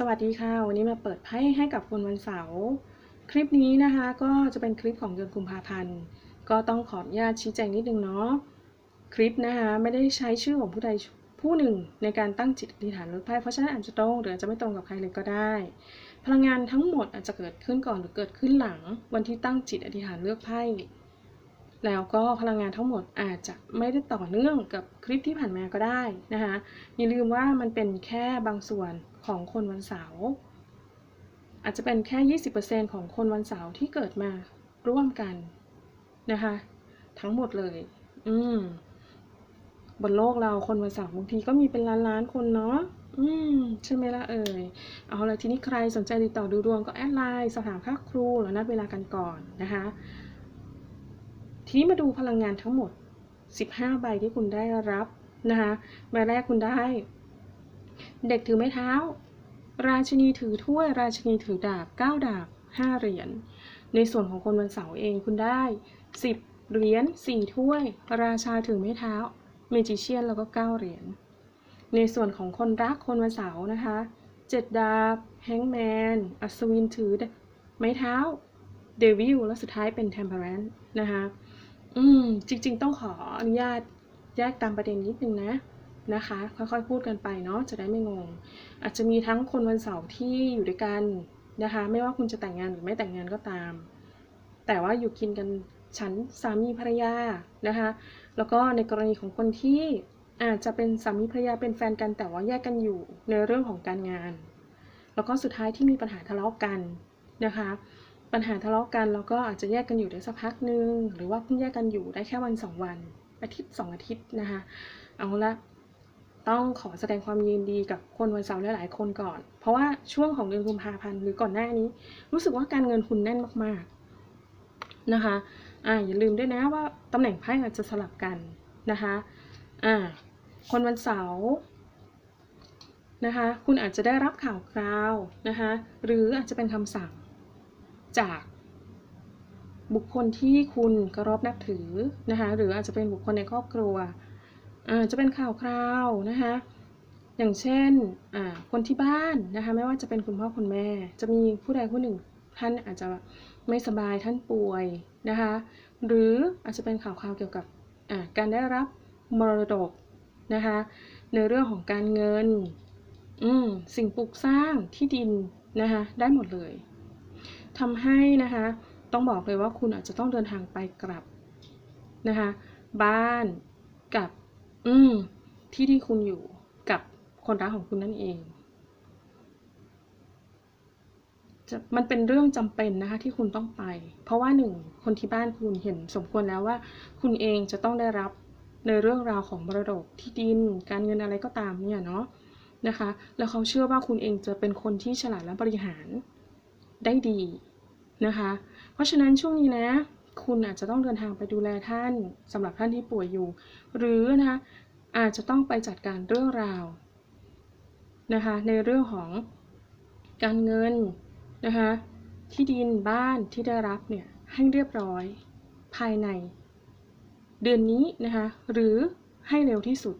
สวัสดีค่ะ วันนี้มาเปิดไพ่ให้กับคนวันเสาร์คลิปนี้นะคะก็จะเป็นคลิปของเดือนกุมภาพันธ์ ก็ต้องขออนุญาตชี้แจงนิดนึงเนาะคลิปนะคะไม่ได้ใช้ชื่อของผู้ใดผู้หนึ่งในการตั้งจิตอธิษฐานเลือกไพ่เพราะฉะนั้นอาจจะตรงหรืออาจจะไม่ตรงกับใครเลยก็ได้ พลังงานทั้งหมดอาจจะเกิดขึ้นก่อนหรือเกิดขึ้นหลัง วันที่ตั้งจิตอธิษฐานเลือกไพ่ แล้วก็พลังงานทั้งหมดอาจจะไม่ได้ต่อเนื่องกับคลิปที่ผ่านมาก็ได้นะคะอย่าลืมว่ามันเป็นแค่บางส่วนของคนวันเสาร์อาจจะเป็นแค่ 20%ของคนวันเสาร์ที่เกิดมาร่วมกันนะคะ ทั้งหมดเลย อืมบนโลกเราคนวันเสาร์บางทีก็มีเป็นล้านล้านคนเนาะอืมใช่ไหมล่ะเอ่ยเอาละทีนี้ใครสนใจติดต่อดูดวงก็แอดไลน์สอบถามค่าครูหรือนัดเวลากันก่อนนะคะ ทีนี้มาดูพลังงานทั้งหมด 15 ใบที่คุณได้รับนะคะใบแรกคุณได้ เด็กถือไม้เท้า ราชินีถือถ้วย ราชินีถือดาบ 9 ดาบ 5 เหรียญ ในส่วนของคนวันเสาร์เองคุณได้ 10 เหรียญ 4 ถ้วย ราชาถือไม้เท้า เมจิเชียนแล้วก็ 9 เหรียญ ในส่วนของคนรักคนวันเสาร์นะคะ7ดาบ แฮงแมน อัศวินถือไม้เท้า เดวิล และสุดท้ายเป็นเทมเพอร์แรนนะคะ อืม จริง ๆ ต้องขออนุญาตแยกตามประเด็นนิดนึงนะนะคะ ค่อยๆ พูดกันไปเนาะจะได้ไม่งง อาจจะมีทั้งคนวันเสาร์ที่อยู่ด้วยกันนะคะ ไม่ว่าคุณจะแต่งงานหรือไม่แต่งงานก็ตาม แต่ว่าอยู่กินกันฉันสามีภรรยานะคะ แล้วก็ในกรณีของคนที่อาจจะเป็นสามีภรรยาเป็นแฟนกันแต่ว่าแยกกันอยู่ในเรื่องของการงาน แล้วก็สุดท้ายที่มีปัญหาทะเลาะกันนะคะ ปัญหาทะเลาะกันแล้วก็อาจจะแยกกันอยู่ได้สักพักหนึ่งหรือว่าเพิ่งแยกกันอยู่ได้แค่วันสองวัน อาทิตย์สองอาทิตย์นะคะเอาละต้องขอแสดงความยินดีกับคนวันเสาร์หลายๆคนก่อน เพราะว่าช่วงของเดือนกุมภาพันธ์หรือก่อนหน้านี้ รู้สึกว่าการเงินคุณแน่นมากๆนะคะอ่าอย่าลืมด้วยนะว่าตำแหน่งไพ่อาจจะสลับกันนะคะอ่าคนวันเสาร์นะคะคุณอาจจะได้รับข่าวคราวนะคะหรืออาจจะเป็นคำสั่ง จากบุคคลที่คุณเคารพนับถือนะคะหรืออาจจะเป็นบุคคลในครอบครัวอาจะเป็นข่าวคราวนะคะอย่างเช่นคนที่บ้านนะคะไม่ว่าจะเป็นคุณพ่อคุณแม่ จะมีผู้ใดผู้หนึ่งท่านอาจจะไม่สบายท่านป่วยนะคะหรืออาจจะเป็นข่าวคราวเกี่ยวกับการได้รับมรดกนะคะในเรื่องของการเงินสิ่งปลูกสร้างที่ดินนะคะได้หมดเลย ทำให้นะคะต้องบอกเลยว่าคุณอาจจะต้องเดินทางไปกลับนะคะบ้านกับอืมที่ที่คุณอยู่กับคนรักของคุณนั่นเองจะมันเป็นเรื่องจำเป็นนะคะที่คุณต้องไป เพราะว่าหนึ่งคนที่บ้านคุณเห็นสมควรแล้วว่า คุณเองจะต้องได้รับในเรื่องราวของมรดกที่ดิน การเงินอะไรก็ตามเนี่ยเนาะนะคะ แล้วเขาเชื่อว่าคุณเองจะเป็นคนที่ฉลาดและบริหาร ได้ดีนะคะ เพราะฉะนั้นช่วงนี้นะ คุณอาจจะต้องเดินทางไปดูแลท่านสำหรับท่านที่ป่วยอยู่ หรือนะคะอาจจะต้องไปจัดการเรื่องราวนะคะในเรื่องของการเงินนะคะที่ดินบ้านที่ได้รับเนี่ยให้เรียบร้อยภายใน เดือนนี้นะคะหรือให้เร็วที่สุด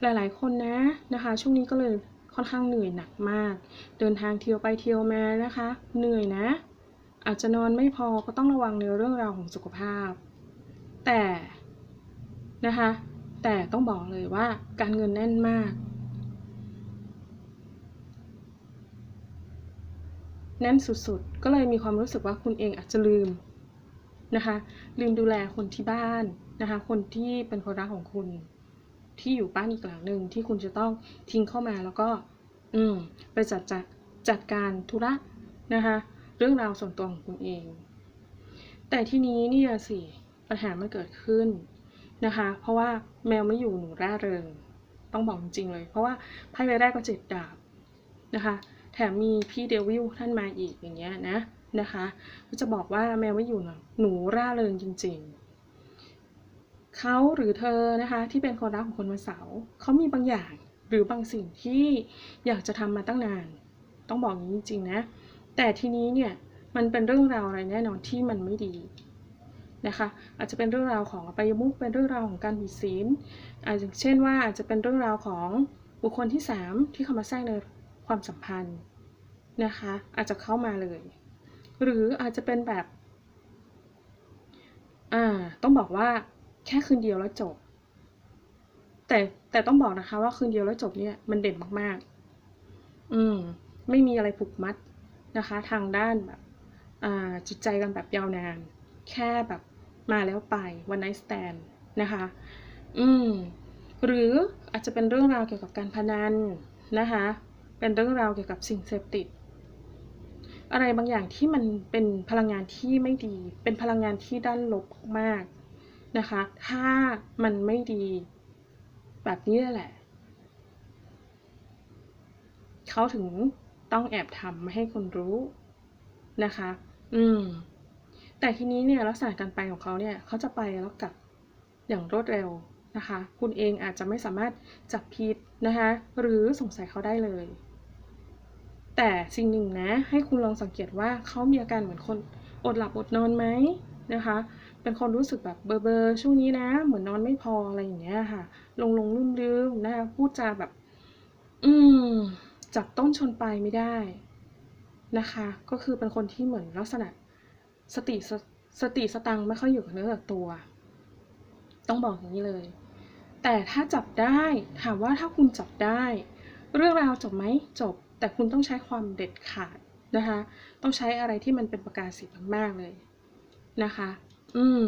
หลายๆคนนะนะคะช่วงนี้ก็เลย ค่อนข้างเหนื่อยหนักมาก เดินทางเที่ยวไปเที่ยวมานะคะ เหนื่อยนะ อาจจะนอนไม่พอก็ต้องระวังในเรื่องราวของสุขภาพ แต่นะคะ แต่ต้องบอกเลยว่าการเงินแน่นมาก แน่นสุดๆ ก็เลยมีความรู้สึกว่าคุณเองอาจจะลืมนะคะ ลืมดูแลคนที่บ้านนะคะ คนที่เป็นคนรักของคุณ ที่อยู่บ้านอีกหลังหนึ่งที่คุณจะต้องทิ้งเข้ามาแล้วก็ อืมไปจัดจัดจัดการธุระนะคะเรื่องราวส่วนตัวของคุณเอง แต่ที่นี้นี่สิปัญหามันเกิดขึ้นนะคะ เพราะว่าแมวไม่อยู่หนูร่าเริง ต้องบอกจริงเลย เพราะว่าไพ่ใบแรกก็เจ็ดดาบนะคะ แถมมีพี่เดวิลท่านมาอีกอย่างเงี้ยนะนะคะ ก็จะบอกว่าแมวไม่อยู่หนูร่าเริงจริง ๆ เขาหรือเธอนะคะที่เป็นคนรักของคนวันเสาร์เขามีบางอย่างหรือบางสิ่งที่อยากจะทำมาตั้งนาน ต้องบอกอย่างนี้จริงๆนะ แต่ทีนี้เนี่ยมันเป็นเรื่องราวอะไรแน่นอนที่มันไม่ดีนะคะอาจจะเป็นเรื่องราวของไปยมุกเป็นเรื่องราวของการผิดศีลอาจจะเช่นว่าอาจจะเป็นเรื่องราวของบุคคลที่ 3 ที่เข้ามาแทรกในความสัมพันธ์นะคะอาจจะเข้ามาเลย หรืออาจจะเป็นแบบอ่าต้องบอกว่า แค่คืนเดียวแล้วจบ แต่แต่ต้องบอกนะคะ ว่าคืนเดียวแล้วจบเนี่ยมันเด่นมากๆ อืม ไม่มีอะไรผูกมัดนะคะ ทางด้านแบบอ่าจิตใจกันแบบยาวนาน แค่แบบมาแล้วไปวันไนท์สแตนนะคะ อืม หรืออาจจะเป็นเรื่องราวเกี่ยวกับการพนันนะคะ เป็นเรื่องราวเกี่ยวกับสิ่งเสพติด อะไรบางอย่างที่มันเป็นพลังงานที่ไม่ดี เป็นพลังงานที่ด้านลบมาก นะคะ ถ้ามันไม่ดี แบบนี้แหละ เขาถึงต้องแอบทำม่ให้คนรู้นะคะ อืม แต่ทีนี้เนี่ยลักษณะการไปของเขาเนี่ยเขาจะไปแล้วกลับอย่างรวดเร็วนะคะ คุณเองอาจจะไม่สามารถจับผิดนะคะ หรือสงสัยเขาได้เลย แต่สิ่งหนึ่งนะ ให้คุณลองสังเกตว่าเขามีอาการเหมือนคนอดหลับอดนอนไหมนะคะ เป็นคนรู้สึกแบบเบอร์เบอร์ช่วงนี้นะ เหมือนนอนไม่พออะไรอย่างเงี้ยค่ะ ลงลงลืมลืมนะคะพูดจาแบบ อืมจับต้นชนปลายไม่ได้นะคะ ก็คือเป็นคนที่เหมือนลักษณะสติสสติสตังไม่ค่อยอยู่กับเนื้อกับตัว ต้องบอกอย่างนี้เลย แต่ถ้าจับได้ถามว่าถ้าคุณจับได้ เรื่องราวจบไหมจบ แต่คุณต้องใช้ความเด็ดขาดนะคะ ต้องใช้อะไรที่มันเป็นประกาศสิทธิ์มากๆเลยนะคะ อืม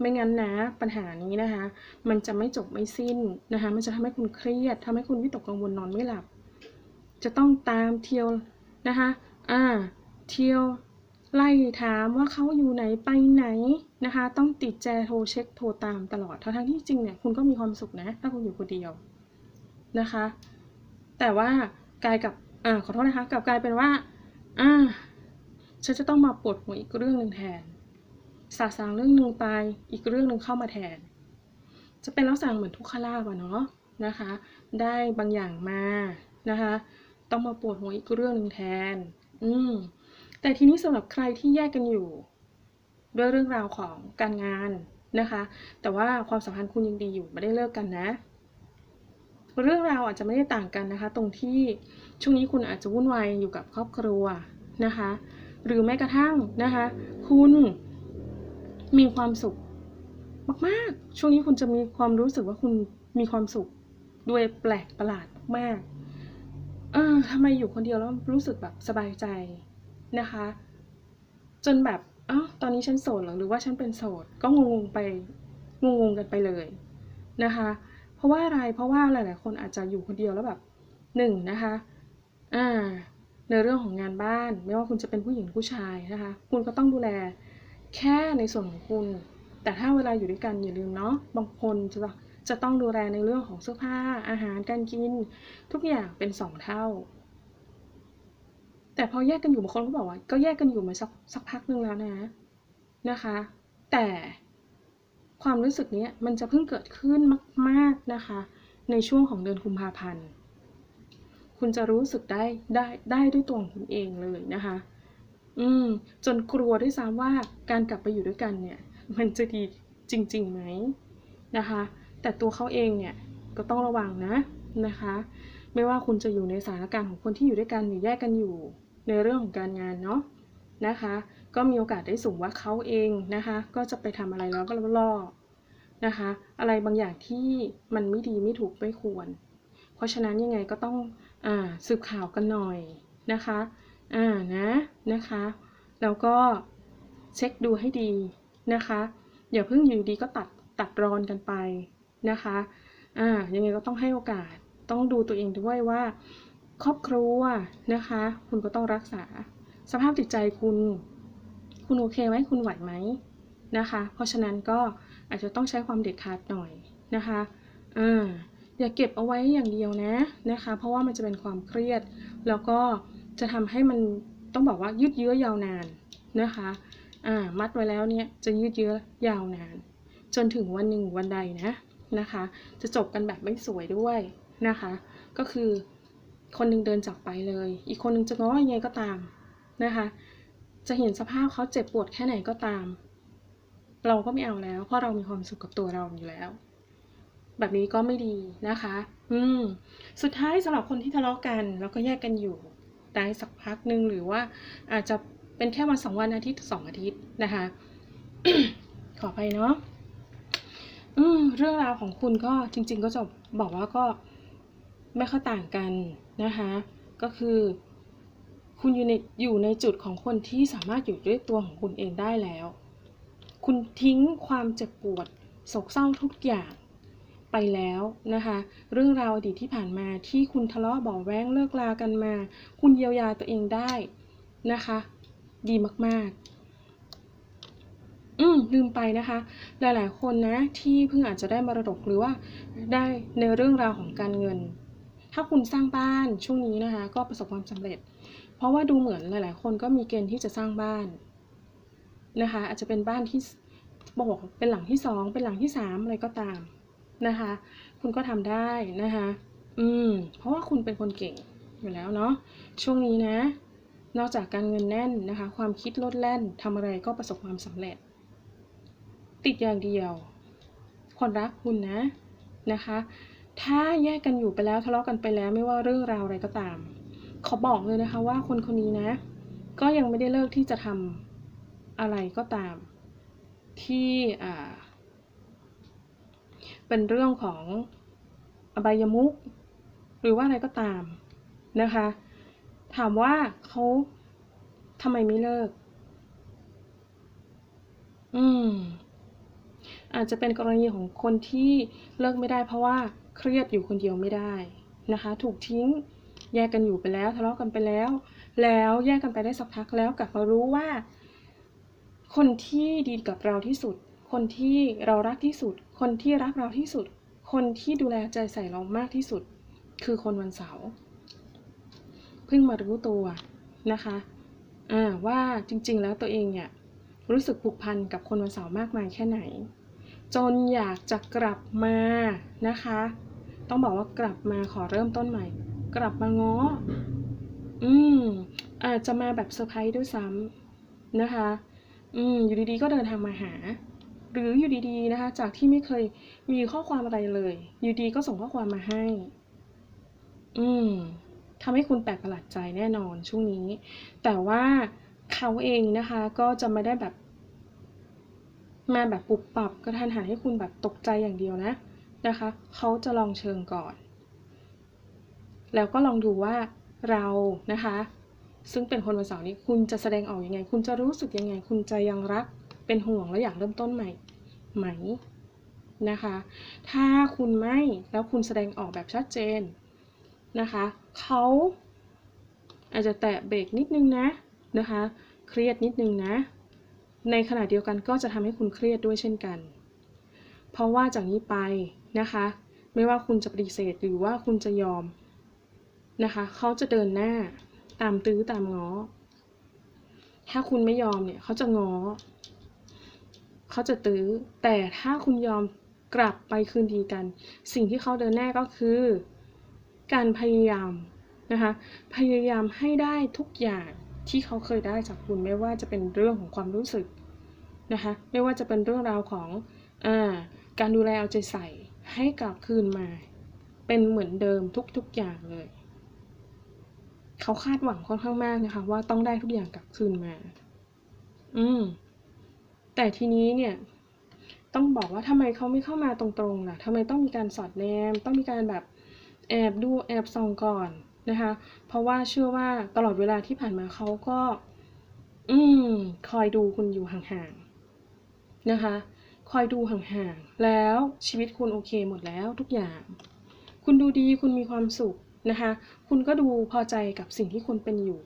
ไม่งั้นนะ ปัญหานี้นะคะ มันจะไม่จบไม่สิ้นนะคะ มันจะทำให้คุณเครียดทำให้คุณวิตกกังวลนอนไม่หลับ จะต้องตามเที่ยวนะคะอ่าเที่ยวไล่ถามว่าเขาอยู่ไหนไปไหนนะคะ ต้องติดแจโทรเช็คโทรตามตลอดทั้งที่จริงเนี่ยคุณก็มีความสุขนะ ถ้าคุณอยู่คนเดียวนะคะ แต่ว่ากลายกับอ่าขอโทษนะคะกลับกลายเป็นว่าอ่าฉันจะต้องมาปวดหัวอีกเรื่องหนึ่งแทน สาสางเรื่องหนึ่งไปอีกเรื่องหนึ่งเข้ามาแทน จะเป็นลักษณะเหมือนทุกขลาบอะเนาะนะคะ ได้บางอย่างมานะคะ ต้องมาปวดหัวอีกเรื่องหนึ่งแทน อืมแต่ทีนี้สำหรับใครที่แยกกันอยู่ ด้วยเรื่องราวของการงานนะคะ แต่ว่าความสัมพันธ์คุณยังดีอยู่ไม่ได้เลิกกันนะ เรื่องราวอาจจะไม่ได้ต่างกันนะคะ ตรงที่ช่วงนี้คุณอาจจะวุ่นวายอยู่กับครอบครัวนะคะ หรือแม้กระทั่งนะคะ คุณ มีความสุข มากๆ ช่วงนี้คุณจะมีความรู้สึกว่าคุณมีความสุข ด้วยแปลกประหลาดมาก เออทำไมอยู่คนเดียวแล้วรู้สึกแบบสบายใจนะคะ จนแบบอ้าวตอนนี้ฉันโสดหรอหรือว่าฉันเป็นโสด ก็งงๆไปงงๆกันไปเลยนะคะ เพราะว่าอะไรเพราะว่าหลาย ๆ คนอาจจะอยู่คนเดียวแล้วแบบหนึ่งนะคะ อ่าในเรื่องของงานบ้าน ไม่ว่าคุณจะเป็นผู้หญิงผู้ชายนะคะ คุณก็ต้องดูแล แค่ในส่วนของคุณ แต่ถ้าเวลาอยู่ด้วยกันอย่าลืมเนาะบางคนจะจะต้องดูแลในเรื่องของเสื้อผ้าอาหารการกิน ทุกอย่างเป็นสองเท่า แต่พอแยกกันอยู่บางคนก็บอกว่า ก็แยกกันอยู่มาสักสักพักหนึ่งแล้วนะนะคะ แต่ความรู้สึกนี้มันจะเพิ่งเกิดขึ้นมาก ๆนะคะ ในช่วงของเดือนกุมภาพันธ์ คุณจะรู้สึกได้ได้ได้ด้วยตัวของคุณเองเลยนะคะ อืม จนกลัวด้วยซ้ำว่าการกลับไปอยู่ด้วยกันเนี่ย มันจะดีจริงๆไหมนะคะ แต่ตัวเขาเองเนี่ยก็ต้องระวังนะนะคะ ไม่ว่าคุณจะอยู่ในสถานการณ์ของคนที่อยู่ด้วยกันหรือแยกกันอยู่ในเรื่องของการงานเนาะนะคะ ก็มีโอกาสได้สูงว่าเขาเองนะคะ ก็จะไปทำอะไรแล้วก็ล่อนะคะ อะไรบางอย่างที่มันไม่ดีไม่ถูกไม่ควร เพราะฉะนั้นยังไงก็ต้องอ่าสืบข่าวกันหน่อยนะคะ อ่านะนะคะแล้วก็เช็คดูให้ดีนะคะอย่าเพิ่งอยู่ดีก็ตัดตัดรอนกันไปนะคะอ่ายังไงก็ต้องให้โอกาสต้องดูตัวเองด้วยว่า ครอบครัวนะคะ คุณก็ต้องรักษา สภาพจิตใจคุณ คุณโอเคไหมคุณไหวไหมนะคะ เพราะฉะนั้นก็อาจจะต้องใช้ความเด็ดขาดหน่อยนะคะอ่าอย่าเก็บเอาไว้อย่างเดียวนะนะคะ เพราะว่ามันจะเป็นความเครียดแล้วก็ จะทำให้มันต้องบอกว่ายืดเยื้อยาวนานนะคะอ่ามัดไว้แล้วเนี่ยจะยืดเยื้อยาวนาน จนถึงวันหนึ่งวันใดนะนะคะ จะจบกันแบบไม่สวยด้วยนะคะ ก็คือคนหนึ่งเดินจากไปเลย อีกคนหนึ่งจะง้อยังไงก็ตามนะคะ จะเห็นสภาพเขาเจ็บปวดแค่ไหนก็ตาม เราก็ไม่เอาแล้ว เพราะเรามีความสุขกับตัวเราอยู่แล้ว แบบนี้ก็ไม่ดีนะคะ อืม สุดท้ายสำหรับคนที่ทะเลาะกันแล้วก็แยกกันอยู่ ได้สักพักหนึ่งหรือว่าอาจจะเป็นแค่วันสองวันอาทิตย์สองอาทิตย์นะคะ ขอไปเนาะอืมเรื่องราวของคุณก็จริง ๆ ก็จะบอกว่าก็ไม่ค่อยต่างกันนะคะ ก็คือคุณอยู่ในอยู่ในจุดของคนที่สามารถอยู่ด้วยตัวของคุณเองได้แล้ว คุณทิ้งความเจ็บปวดโศกเศร้าทุกอย่าง ไปแล้วนะคะ เรื่องราวอดีตที่ผ่านมาที่คุณทะเลาะบาะแว้งเลิกลากันมา คุณเยียวยาตัวเองได้นะคะ ดีมากๆ อืมลืมไปนะคะ หลายๆ คนนะที่เพิ่งอาจจะได้มรดกหรือว่าได้ในเรื่องราวของการเงิน ถ้าคุณสร้างบ้านช่วงนี้นะคะ ก็ประสบความสำเร็จ เพราะว่าดูเหมือนหลาย ๆ คนก็มีเกณฑ์ที่จะสร้างบ้านนะคะ อาจจะเป็นบ้านที่บอกเป็นหลังที่สองเป็นหลังที่สามอะไรก็ตาม นะคะ คุณก็ทำได้นะคะ อืม เพราะว่าคุณเป็นคนเก่งอยู่แล้วเนาะ ช่วงนี้นะ นอกจากการเงินแน่นนะคะ ความคิดลดแล่นทำอะไรก็ประสบความสำเร็จ ติดอย่างเดียว คนรักคุณนะ นะคะ ถ้าแยกกันอยู่ไปแล้วทะเลาะกันไปแล้วไม่ว่าเรื่องราวอะไรก็ตาม ขอบอกเลยนะคะว่าคนคนนี้นะ ก็ยังไม่ได้เลิกที่จะทำอะไรก็ตามที่อ่า เป็นเรื่องของอบายมุกหรือว่าอะไรก็ตามนะคะ ถามว่าเขาทำไมไม่เลิก อืม อาจจะเป็นกรณีของคนที่เลิกไม่ได้ เพราะว่าเครียดอยู่คนเดียวไม่ได้นะคะ ถูกทิ้งแยกกันอยู่ไปแล้วทะเลาะกันไปแล้ว แล้วแยกกันไปได้สักพักแล้วกลับมารู้ว่า คนที่ดีกับเราที่สุด คนที่เรารักที่สุด คนที่รักเราที่สุด คนที่ดูแลใจใส่เรามากที่สุด คือคนวันเสาร์เพิ่งมารู้ตัวนะคะอ่าว่าจริง ๆ แล้วตัวเองเนี่ยรู้สึกผูกพันกับคนวันเสาร์มากมายแค่ไหน จนอยากจะกลับมานะคะ ต้องบอกว่ากลับมาขอเริ่มต้นใหม่ กลับมาง้ออืมอาจจะมาแบบเซอร์ไพรส์ด้วยซ้ำนะคะ อืมอยู่ดีๆก็เดินทางมาหา หรืออยู่ดีๆนะคะจากที่ไม่เคยมีข้อความอะไรเลย อยู่ดีก็ส่งข้อความมาให้ อืมทำให้คุณแปลกประหลาดใจแน่นอนช่วงนี้ แต่ว่าเขาเองนะคะก็จะไม่ได้แบบ มาแบบปุบปับกระทันหันให้คุณแบบตกใจอย่างเดียวนะนะคะ เขาจะลองเชิงก่อน แล้วก็ลองดูว่าเรานะคะ ซึ่งเป็นคนวันเสาร์นี้คุณจะแสดงออกอยังไง คุณจะรู้สึกยังไง คุณจะยังรัก เป็นห่วงและอยากเริ่มต้นใหม่ไหมนะคะ ถ้าคุณไม่แล้วคุณแสดงออกแบบชัดเจนนะคะเขาอาจจะแตะเบรกนิดนึงนะนะคะ เครียดนิดนึงนะ ในขณะเดียวกันก็จะทำให้คุณเครียดด้วยเช่นกัน เพราะว่าจากนี้ไปนะคะ ไม่ว่าคุณจะปฏิเสธหรือว่าคุณจะยอมนะคะเขาจะเดินหน้าตามตื้อตามง้อ ถ้าคุณไม่ยอมเนี่ยเขาจะง้อ เขาจะตื้อ แต่ถ้าคุณยอมกลับไปคืนดีกัน สิ่งที่เขาเดินหน้าก็คือ การพยายามนะคะ พยายามให้ได้ทุกอย่างที่เขาเคยได้จากคุณไม่ว่าจะเป็นเรื่องของความรู้สึกนะคะ ไม่ว่าจะเป็นเรื่องราวของอการดูแลเอาใจใส่ให้กลับคืนมา เป็นเหมือนเดิมทุกๆอย่างเลย เขาคาดหวังค่อนข้างมากนะคะ ว่าต้องได้ทุกอย่างกลับคืนมา อืม แต่ทีนี้เนี่ยต้องบอกว่าทำไมเขาไม่เข้ามาตรงๆล่ะทำไมต้องมีการสอดแนม ต้องมีการแบบแอบดูแอบส่องก่อนนะคะ เพราะว่าเชื่อว่าตลอดเวลาที่ผ่านมาเขาก็ อืม คอยดูคุณอยู่ห่างๆนะคะ คอยดูห่างๆ แล้วชีวิตคุณโอเคหมดแล้วทุกอย่าง คุณดูดีคุณมีความสุขนะคะ คุณก็ดูพอใจกับสิ่งที่คุณเป็นอยู่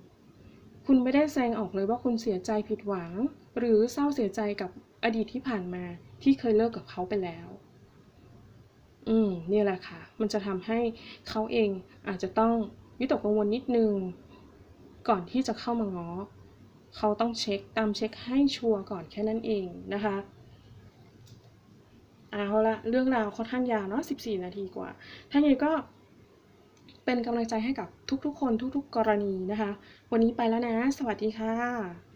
คุณไม่ได้แสดงออกเลยว่าคุณเสียใจผิดหวัง หรือเศร้าเสียใจกับอดีตที่ผ่านมาที่เคยเลิกกับเขาไปแล้ว อืมนี่แหละค่ะ มันจะทำให้เขาเองอาจจะต้องวิตกกังวลนิดนึง ก่อนที่จะเข้ามาง้อเขาต้องเช็คตามเช็คให้ชัวร์ก่อนแค่นั้นเองนะคะเอาละเรื่องราวค่อนข้างยาวเนาะ 14 นาทีกว่า ถ้าอย่างนี้ก็ เป็นกำลังใจให้กับทุกๆ คนทุก ๆ กรณีนะคะ วันนี้ไปแล้วนะ สวัสดีค่ะ